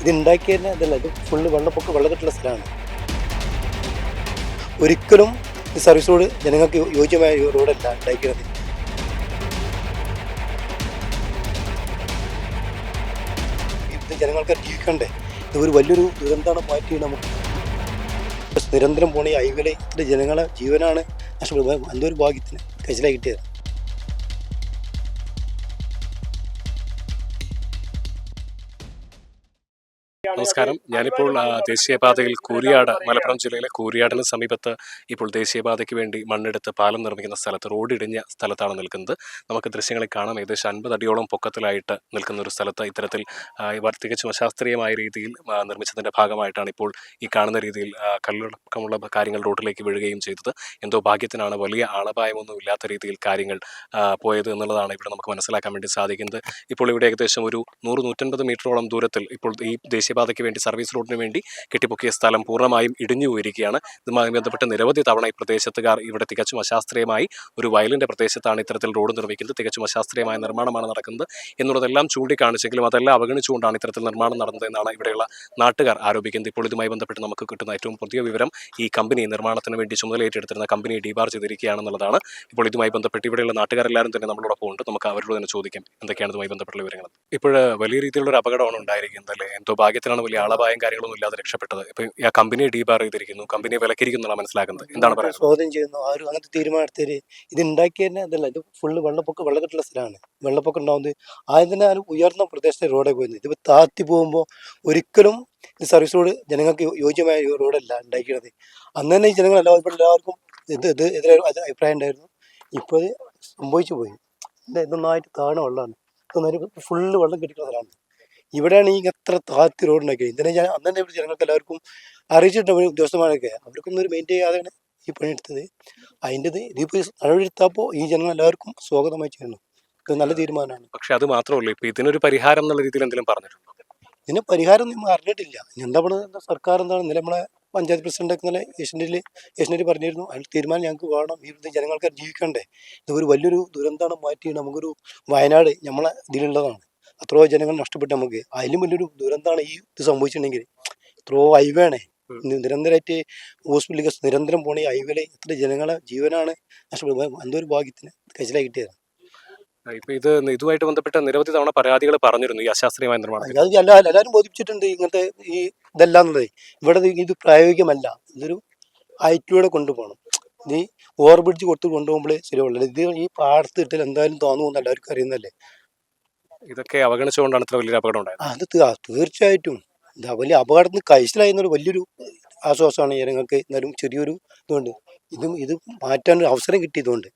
ഇത് ഉണ്ടാക്കിയ ഇതല്ല ഇത് ഫുള്ള് വെള്ളപ്പൊക്കം വെള്ളക്കെട്ടുള്ള സ്ഥലമാണ്. ഒരിക്കലും ഈ സർവീസ് റോഡ് ജനങ്ങൾക്ക് യോജ്യമായ റോഡല്ല ഉണ്ടാക്കിയത്. ഇത് ജനങ്ങൾക്ക് ജീവിക്കണ്ടേ ഇത് ഒരു വലിയൊരു ദുരന്തമാണ് മാറ്റി നമുക്ക്. നിരന്തരം പോണ ഈ ഹൈവേയിൽ ജനങ്ങളെ ജീവനാണ് നഷ്ടപ്പെടുന്നത്. ഒരു ഭാഗ്യത്തിന് കച്ചിലായി കിട്ടിയത് നമസ്കാരം. ഞാനിപ്പോൾ ദേശീയപാതയിൽ കൂരിയാട് മലപ്പുറം ജില്ലയിലെ കൂരിയാടിന് സമീപത്ത് ഇപ്പോൾ ദേശീയപാതയ്ക്ക് വേണ്ടി മണ്ണെടുത്ത് പാലം നിർമ്മിക്കുന്ന സ്ഥലത്ത് റോഡ് ഇടിഞ്ഞ സ്ഥലത്താണ് നിൽക്കുന്നത്. നമുക്ക് ദൃശ്യങ്ങളിൽ കാണാം. ഏകദേശം അൻപത് അടിയോളം പൊക്കത്തിലായിട്ട് നിൽക്കുന്ന ഒരു സ്ഥലത്ത് ഇത്തരത്തിൽ തികച്ചും അശാസ്ത്രീയമായ രീതിയിൽ നിർമ്മിച്ചതിന്റെ ഭാഗമായിട്ടാണ് ഇപ്പോൾ ഈ കാണുന്ന രീതിയിൽ കല്ലടക്കമുള്ള കാര്യങ്ങൾ റോഡിലേക്ക് വീഴുകയും ചെയ്തത്. എന്തോ ഭാഗ്യത്തിനാണ് വലിയ ആളപായമൊന്നും ഇല്ലാത്ത രീതിയിൽ കാര്യങ്ങൾ പോയത് എന്നുള്ളതാണ് ഇവിടെ നമുക്ക് മനസ്സിലാക്കാൻ വേണ്ടി സാധിക്കുന്നത്. ഇപ്പോൾ ഇവിടെ ഏകദേശം ഒരു നൂറ് നൂറ്റൻപത് മീറ്ററോളം ദൂരത്തിൽ ഇപ്പോൾ ഈ ദേശീയപാതയ്ക്ക് വേണ്ടി സർവീസ് റോഡിന് വേണ്ടി കെട്ടിപ്പൊക്കിയ സ്ഥലം പൂർണമായും ഇടിഞ്ഞു പോയിരിക്കുകയാണ് ഇതുമായി ബന്ധപ്പെട്ട് നിരവധി തവണ ഈ പ്രദേശത്തുകാർ ഇവിടെ തികച്ചും അശാസ്ത്രീയമായി ഒരു വയലിന്റെ പ്രദേശത്താണ് ഇത്തരത്തിൽ റോഡ് നിർമ്മിക്കുന്നത്. തികച്ചും അശാസ്ത്രീയമായ നിർമ്മാണമാണ് നടക്കുന്നത്. എന്നുള്ളതെല്ലാം ചൂണ്ടിക്കാണിച്ചെങ്കിലും അതെല്ലാം അവഗണിച്ചുകൊണ്ടാണ് ഇത്തരത്തിൽ നിർമ്മാണം നടന്നതെന്നാണ് ഇവിടെയുള്ള നാട്ടുകാർ ആരോപിക്കുന്നത്. ഇപ്പോൾ ഇതുമായി ബന്ധപ്പെട്ട് നമുക്ക് കിട്ടുന്ന ഏറ്റവും പുതിയ വിവരം ഈ കമ്പനി നിർമ്മാണത്തിന് വേണ്ടി ചുമതലയേറ്റെടുത്തിരുന്ന കമ്പനി ഡീബാർ ചെയ്തിരിക്കുകയാണെന്നുള്ളതാണ്. ഇപ്പോൾ ഇതുമായി ബന്ധപ്പെട്ട് ഇവിടെയുള്ള നാട്ടുകാരെല്ലാവരും തന്നെ നമ്മളോടൊപ്പം ഉണ്ട്. നമുക്ക് അവരോട് തന്നെ ചോദിക്കാം എന്തൊക്കെയാണ് ഇതുമായി ബന്ധപ്പെട്ടുള്ള വിവരങ്ങൾ. ഇപ്പോൾ വലിയ രീതിയിലുള്ള ഒരു അപകടമാണ് ഉണ്ടായിരിക്കുന്നത് അല്ലേ? എന്തോ ഭാഗ്യത്തിലാണ് വലിയ ആളപായം കാര്യങ്ങളൊന്നും ഇല്ലാതെ രക്ഷപ്പെട്ടത്. ഇപ്പൊ ആ കമ്പനിയെ ഡീബാർ ചെയ്തിരിക്കുന്നു. കമ്പനിയെ വിലക്കിരിക്കുന്നതാണ് മനസ്സിലാക്കുന്നത്. എന്താണ് പറയുന്നത് ചോദ്യം ചെയ്യുന്നു. ആരും അങ്ങനത്തെ തീരുമാനത്തിൽ ഇത് ഉണ്ടാക്കിയ തന്നെ അതല്ല ഇത് ഫുള്ള് വെള്ളപ്പൊക്കം വെള്ളക്കെട്ടുള്ള സ്ഥലമാണ്. വെള്ളപ്പൊക്കം ഉണ്ടാവുന്നത് ആദ്യം തന്നെ ആ ഉയർന്ന പ്രദേശത്തെ റോഡേ പോയിരുന്നത് ഇതിപ്പോ താത്തി പോകുമ്പോൾ ഒരിക്കലും ഈ സർവീസ് റോഡ് ജനങ്ങൾക്ക് യോജ്യമായ റോഡല്ല ഉണ്ടാക്കിയത്. അന്ന് തന്നെ ഈ ജനങ്ങൾ എല്ലാവരും എല്ലാവർക്കും ഇത് ഇത് എതിരെ അഭിപ്രായം ഉണ്ടായിരുന്നു. ഇപ്പോൾ സംഭവിച്ചു പോയി. ഇത് ഇതൊന്നായിട്ട് താണ വെള്ളമാണ് ഫുള്ള് വെള്ളം കെട്ടിക്കുന്ന സ്ഥലമാണ് ഇവിടെയാണ് ഈ എത്ര താത്തി റോഡ് ഇന്നലെ ഞാൻ അന്ന് തന്നെ ഇവിടെ ജനങ്ങൾക്ക് എല്ലാവർക്കും അറിയിച്ചിട്ടുണ്ട് ഒരു ഉദ്യോഗസ്ഥന്മാരൊക്കെ. അവർക്കൊന്നും ഒരു മെയിന്റെയിൻ ചെയ്യാതെയാണ് ഈ പണിയെടുത്തത് അതിന്റെ ഇതിപ്പോൾ നടപടിയെടുത്തപ്പോൾ ഈ ജനങ്ങൾ എല്ലാവർക്കും സ്വാഗതമായി ചെയ്യുന്നു ഇത് നല്ല തീരുമാനമാണ്. പക്ഷെ അത് മാത്രമല്ല ഇപ്പൊ ഇതിനൊരു പരിഹാരം എന്നുള്ള രീതിയിൽ എന്തെങ്കിലും പറഞ്ഞിട്ടുണ്ടോ? ഇതിന് പരിഹാരം ഒന്നും നമ്മൾ അറിഞ്ഞിട്ടില്ല. എന്താ പറയുക സർക്കാർ എന്താണ് ഇന്നലെ നമ്മളെ പഞ്ചായത്ത് പ്രസിഡന്റ് ഒക്കെ ഇന്നലെ ഏഷ്യനിൽ ഏഷ്യനിൽ പറഞ്ഞിരുന്നു. അതിൽ തീരുമാനം ഞങ്ങൾക്ക് വേണം. ഈ ജനങ്ങൾക്ക് ജീവിക്കണ്ടേ? ഇത് ഒരു വലിയൊരു ദുരന്തമാണ് മാറ്റി. നമുക്കൊരു വയനാട് നമ്മളെ ഇതിലുള്ളതാണ്. എത്രയോ ജനങ്ങൾ നഷ്ടപ്പെട്ടു നമുക്ക്. അതിലും വലിയൊരു ദുരന്തമാണ് ഈ ഇത് സംഭവിച്ചിട്ടുണ്ടെങ്കിൽ. എത്രയോ ഹൈവേണേ നിരന്തരമായിട്ട് ഹോസ്പിറ്റലിലേക്ക് നിരന്തരം പോണ ഈ ഹൈവേയിൽ എത്ര ജനങ്ങളെ ജീവനാണ് നഷ്ടപ്പെടുന്നത്. എന്തോ ഒരു ഭാഗ്യത്തിന് കച്ചിലായി കിട്ടിയത് ഇപ്പൊ ഇത് ഇതുമായിട്ട് ബന്ധപ്പെട്ട നിരവധി തവണ പരാതികൾ പറഞ്ഞിരുന്നു ഈ അശാസ്ത്രീയമായ നിർമ്മാണം എല്ലാവരും ബോധിപ്പിച്ചിട്ടുണ്ട് ഇങ്ങനത്തെ ഈ ഇതല്ല എന്നുള്ളത് ഇവിടെ ഇത് പ്രായോഗികമല്ല. ഇതൊരു ഹൈറ്റിലൂടെ കൊണ്ടുപോകണം. ഓവർ ബ്രിഡ്ജ് കൊടുത്ത് കൊണ്ടുപോകുമ്പോഴേ ശരിയുള്ളൂ ഇത് ഈ പാടത്ത് ഇട്ടാൽ എന്തായാലും തോന്നുമെന്ന് എല്ലാവർക്കും അറിയുന്നല്ലേ ഇതൊക്കെ അവഗണിച്ചുകൊണ്ടാണ് ഇത്ര വലിയൊരു അപകടം ഉണ്ടായത്. അത് തീർച്ചയായിട്ടും. വലിയ അപകടത്തിന് കഴിച്ചിലായി എന്നൊരു വലിയൊരു ആശ്വാസമാണ് ജനങ്ങൾക്ക് എന്നാലും ചെറിയൊരു ഇതുകൊണ്ട് ഇത് ഇത് മാറ്റാൻ ഒരു അവസരം കിട്ടിയതുകൊണ്ട്.